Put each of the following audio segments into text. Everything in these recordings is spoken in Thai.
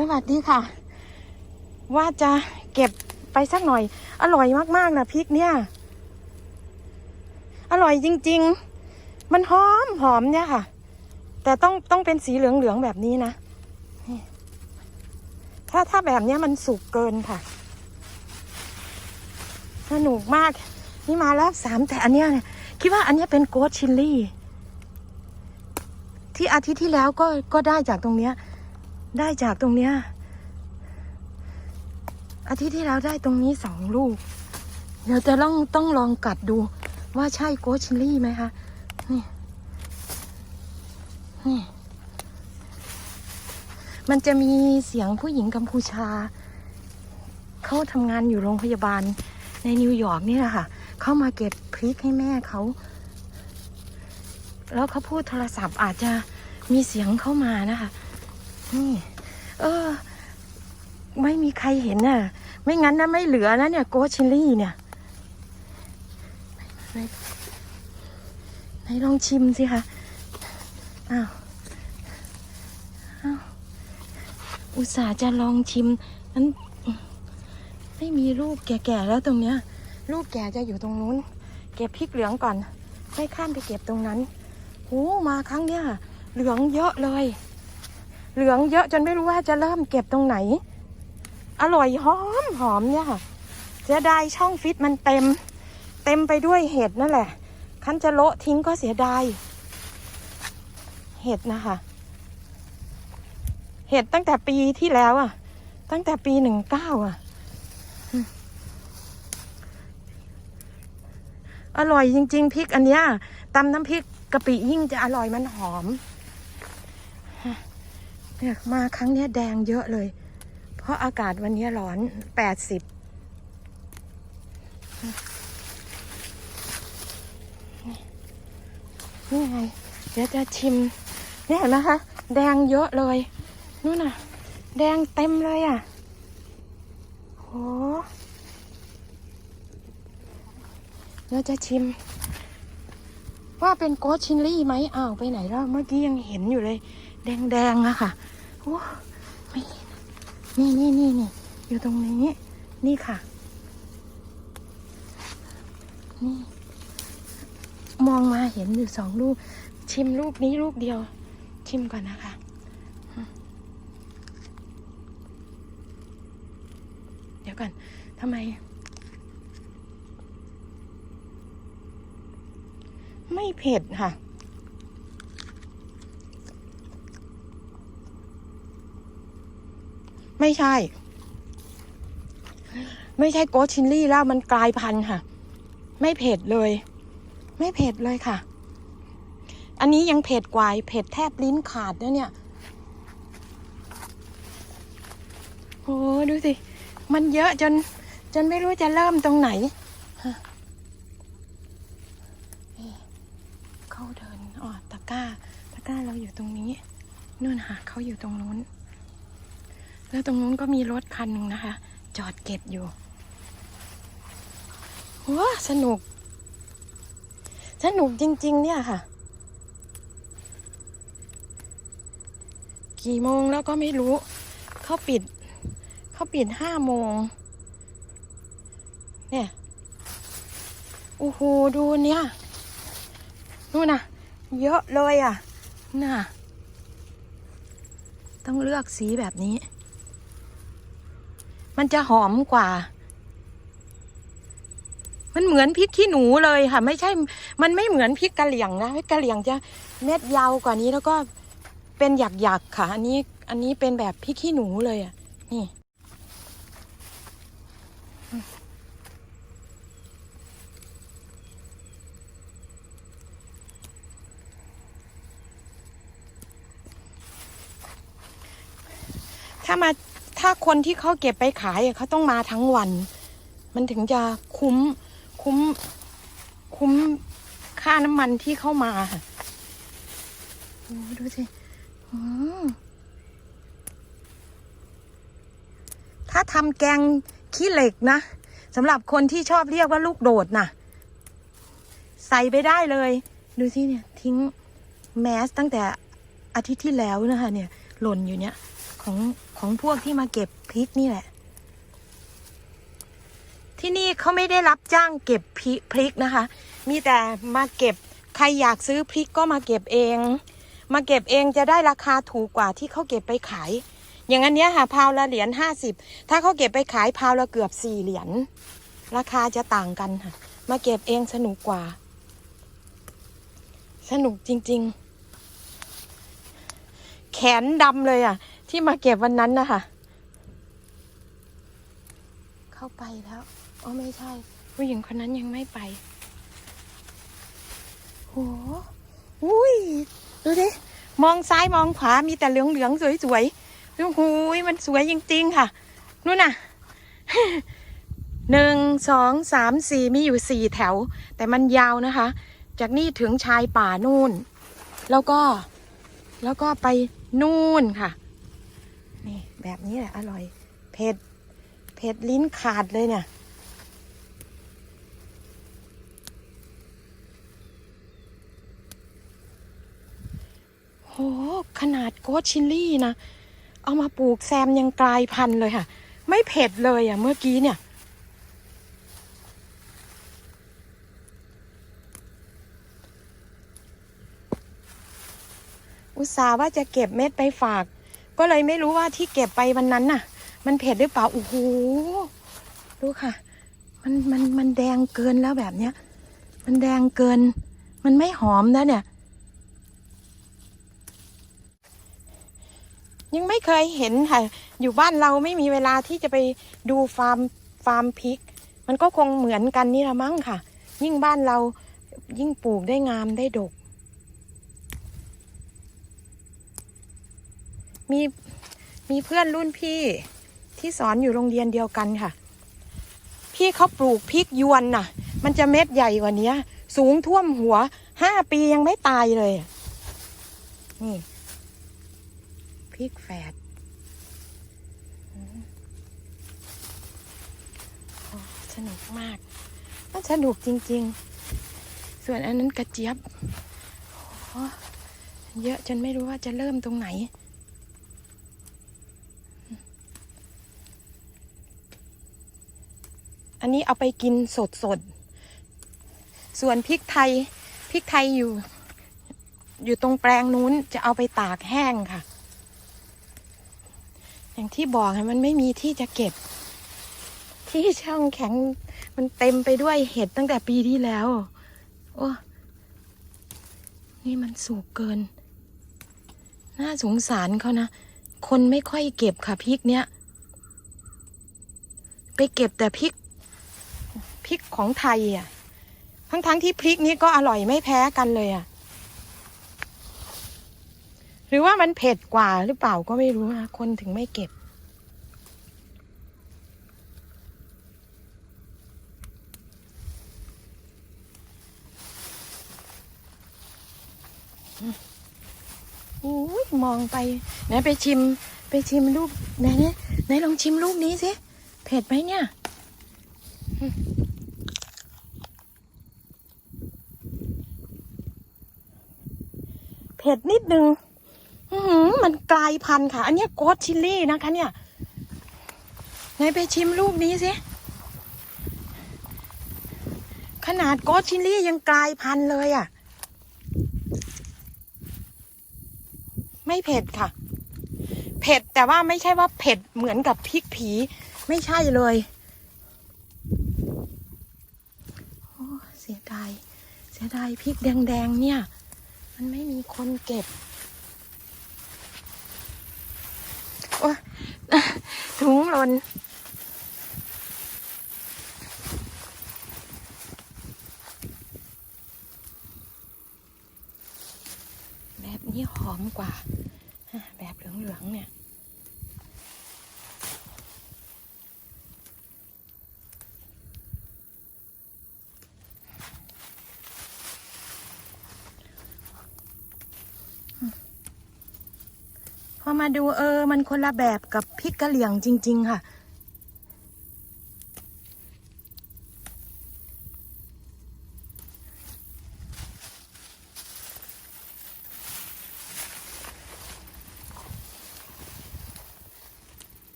สวัสดีค่ะ ว่าจะเก็บไปสักหน่อย อร่อยมากๆนะพริกเนี่ย อร่อยจริง ๆ มันหอมหอมเนี่ยค่ะ แต่ต้องต้องเป็นสีเหลืองๆแบบนี้นะถ้าถ้าแบบเนี้ยมันสุกเกินค่ะสนุกมาก นี่มารอบสามแต่อันเนี้ยเนี่ยคิดว่าอันเนี้ยเป็นโกดชิลลี่ ที่อาทิตย์ที่แล้วก็ก็ได้จากตรงเนี้ย ได้จากตรงเนี้ยอาทิตย์ที่แล้วได้ตรงนี้สองลูก เดี๋ยวจะต้องต้องลองกัดดูว่าใช่โกชิลลี่ไหมคะ นี่ นี่ มันจะมีเสียงผู้หญิงกัมพูชา เขาทำงานอยู่โรงพยาบาลในนิวยอร์กนี่แหละค่ะ เข้ามาเก็บพริกให้แม่เขา แล้วเขาพูดโทรศัพท์อาจจะมีเสียงเข้ามานะคะ นี่ เออ ไม่มีใครเห็นน่ะ ไม่งั้นนะไม่เหลือนะเนี่ย โกชิลลี่เนี่ยไหนไหนลองชิมสิคะอ้าวอ้าวอุตส่าห์จะลองชิมนั้นไม่มีลูกแก่ๆแล้วตรงเนี้ยลูกแก่จะอยู่ตรงนู้น เก็บพริกเหลืองก่อนให้ข้ามไปเก็บตรงนั้นโอ้มาครั้งเนี้ยเหลืองเยอะเลย เหลืองเยอะจนไม่รู้ว่าจะเริ่มเก็บตรงไหน อร่อยหอมหอมเนี่ยค่ะเสียดายช่องฟิตมันเต็ม เต็มไปด้วยเห็ดนั่นแหละคันจะโละทิ้งก็เสียดายเห็ดนะคะ เห็ดตั้งแต่ปีที่แล้วอะ ตั้งแต่ปีหนึ่งเก้าอะ อร่อยจริง ๆพริกอันเนี้ยตำน้ำพริกกะปิยิ่งจะอร่อยมันหอม เนี่ยมาครั้งเนี้ยแดงเยอะเลย เพราะอากาศวันนี้ร้อนแปดสิบนี่ไง เดี๋ยวจะชิมเนี่ยเห็นไหมคะ แดงเยอะเลยนู่นน่ะ แดงเต็มเลยอะโหเดี๋ยวจะชิม ว่าเป็นโกชินลี่ไหมอ้าวไปไหนแล้วเมื่อกี้ยังเห็นอยู่เลย แดงๆอะค่ะโอ้ไม่เห็นนี่นี่นี่นี่อยู่ตรงนี้ นี่ค่ะ นี่ มองมาเห็นอยู่สองลูก ชิมลูกนี้ลูกเดียว ชิมก่อนนะคะเดี๋ยวก่อนทำไม ไม่เผ็ดค่ะ ไม่ใช่ ไม่ใช่โกชินลี่แล้วมันกลายพันธุ์ค่ะ ไม่เผ็ดเลย ไม่เผ็ดเลยค่ะ อันนี้ยังเผ็ดกว่าเผ็ดแทบลิ้นขาดนะเนี่ยโอ้ดูสิ มันเยอะจน จนไม่รู้จะเริ่มตรงไหนเขาเดินอ๋อตะกร้า ตะกร้าเราอยู่ตรงนี้นู่นค่ะเขาอยู่ตรงนู้น แล้วตรงนู้นก็มีรถคันหนึ่งนะคะ จอดเก็บอยู่ว้าสนุก สนุกจริง ๆ เนี่ยค่ะ กี่โมงแล้วก็ไม่รู้ เขาปิด เขาปิดห้าโมง เนี่ยโอ้โหดูเนี่ยนู่นน่ะ เยอะเลยอะ น่ะ ต้องเลือกสีแบบนี้ มันจะหอมกว่า มันเหมือนพริกขี้หนูเลยค่ะ ไม่ใช่ มันไม่เหมือนพริกกะเหรี่ยงนะพริกกะเหรี่ยงจะเม็ดยาวกว่านี้แล้วก็เป็นหยักๆค่ะ อันนี้ อันนี้เป็นแบบพริกขี้หนูเลยอะ นี่ถ้ามา ถ้าคนที่เขาเก็บไปขายเขาต้องมาทั้งวัน มันถึงจะคุ้มคุ้ม คุ้มค่าน้ำมันที่เข้ามาค่ะโอ้ดูสิอืมถ้าทำแกงขี้เหล็กนะสำหรับคนที่ชอบเรียกว่าลูกโดดน่ะ ใส่ไปได้เลย ดูสิเนี่ย ทิ้งแมสตั้งแต่อาทิตย์ที่แล้วนะคะเนี่ยหล่นอยู่เนี่ยของ ของพวกที่มาเก็บพริกนี่แหละ ที่นี่เขาไม่ได้รับจ้างเก็บพริพริกนะคะ มีแต่มาเก็บใครอยากซื้อพริกก็มาเก็บเอง มาเก็บเองจะได้ราคาถูกกว่าที่เขาเก็บไปขาย อย่างอันเนี้ยค่ะพาวละเหรียญห้าสิบถ้าเขาเก็บไปขายพาวละเกือบสี่เหรียญราคาจะต่างกันค่ะ มาเก็บเองสนุกกว่า สนุกจริง ๆ แขนดำเลยอะ ที่มาเก็บวันนั้นนะคะ เข้าไปแล้วอ๋อไม่ใช่ ผู้หญิงคนนั้นยังไม่ไปโหอุ้ย ดูดิ มองซ้ายมองขวามีแต่เหลืองเหลืองๆสวยๆดูหูยมันสวยจริงๆค่ะ นู่นน่ะหนึ่งสองสามสี่มีอยู่สี่แถว แต่มันยาวนะคะ จากนี่ถึงชายป่านู่น แล้วก็แล้วก็ไปนู่นค่ะ นี่แบบนี้แหละอร่อย เผ็ด เผ็ดลิ้นขาดเลยเนี่ย โห ขนาดโกชิลลี่นะ เอามาปลูกแซมยังกลายพันธุ์เลยค่ะ ไม่เผ็ดเลยอะ เมื่อกี้เนี่ยอุตส่าห์ว่าจะเก็บเม็ดไปฝาก ก็เลยไม่รู้ว่าที่เก็บไปวันนั้นน่ะ มันเผ็ดหรือเปล่าโอ้โหดูค่ะ มันมันมันแดงเกินแล้วแบบเนี้ย มันแดงเกิน มันไม่หอมนะเนี่ย ยังไม่เคยเห็นค่ะ อยู่บ้านเราไม่มีเวลาที่จะไปดูฟาร์มฟาร์มพริก มันก็คงเหมือนกันนี่ละมั้งค่ะ ยิ่งบ้านเรายิ่งปลูกได้งามได้ดก มีมีเพื่อนรุ่นพี่ที่สอนอยู่โรงเรียนเดียวกันค่ะ พี่เขาปลูกพริกยวนน่ะ มันจะเม็ดใหญ่กว่านี้สูงท่วมหัวห้าปียังไม่ตายเลย นี่พริกแฝดอืมโอ้สนุกมากมันสนุกจริง ๆ ส่วนอันนั้นกระเจี๊ยบเยอะจนไม่รู้ว่าจะเริ่มตรงไหน อันนี้เอาไปกินสดสด ส่วนพริกไทย พริกไทยอยู่ อยู่ตรงแปลงนู้นจะเอาไปตากแห้งค่ะ อย่างที่บอกมันไม่มีที่จะเก็บ ที่ช่องแข็งมันเต็มไปด้วยเห็ดตั้งแต่ปีที่แล้ว โอ้นี่มันสูงเกิน น่าสงสารเขานะ คนไม่ค่อยเก็บค่ะพริกเนี้ยไปเก็บแต่พริก พริกของไทยอะ ทั้งๆทที่พริกนี้ก็อร่อยไม่แพ้กันเลยอะ หรือว่ามันเผ็ดกว่าหรือเปล่าก็ไม่รู้นะคนถึงไม่เก็บ อุ้ยมองไปไหนไปชิม ไปชิมลูกไหนเนี่ยไหนลองชิมลูกนี้สิ เผ็ดไหมเนี่ย ผ็ดนิดนึงมันกลายพันธุ์ค่ะ อันนี้ยโกดชิลลี่นะคะเนี่ยไหนไปชิมลูกนี้สิ ขนาดโกดชิลลี่ยังกลายพันธุ์เลยอะ ไม่เผ็ดค่ะ เผ็ดแต่ว่าไม่ใช่ว่าเผ็ดเหมือนกับพริกผีไม่ใช่เลยโอ้เสียดายเสียดายพริกแดงๆเนี่ย มันไม่มีคนเก็บโอ้ถุงหล่นแบบนี้หอมกว่า แบบเหลืองๆเนี่ย มาดูเออ มันคนละแบบกับพริกกะเหลี่ยงจริง ๆ ค่ะ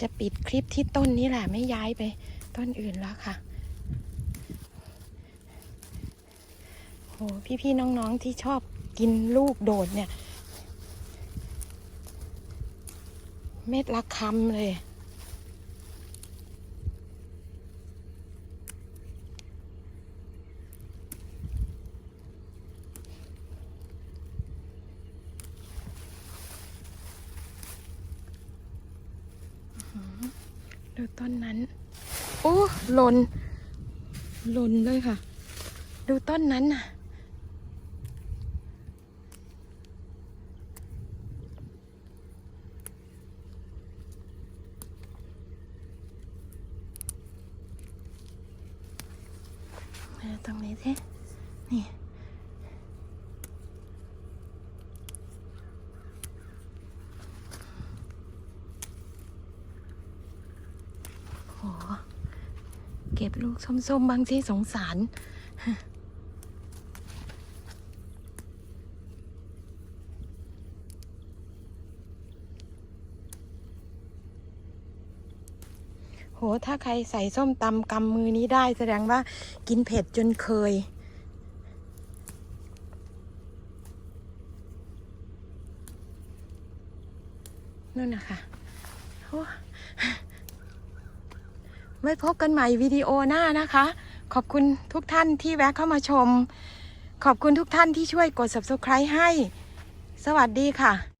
จะปิดคลิปที่ต้นนี้แหละไม่ย้ายไปต้นอื่นแล้วค่ะโหพี่ๆน้องๆที่ชอบกินลูกโดดเนี่ย เม็ดละคำเลย ดู ต้นนั้น โอ้หล่นหล่นเลยค่ะ ดูต้นนั้นน่ะ ตรงนี้สินี่ เก็บลูกส้มๆบางที่สงสาร โห ถ้าใครใส่ส้มตำกำมือนี้ได้แสดงว่ากินเผ็ดจนเคยนั่นนะคะโอ้ ไว้พบกันใหม่วิดีโอหน้านะคะ ขอบคุณทุกท่านที่แวะเข้ามาชม ขอบคุณทุกท่านที่ช่วยกด subscribe ให้ สวัสดีค่ะ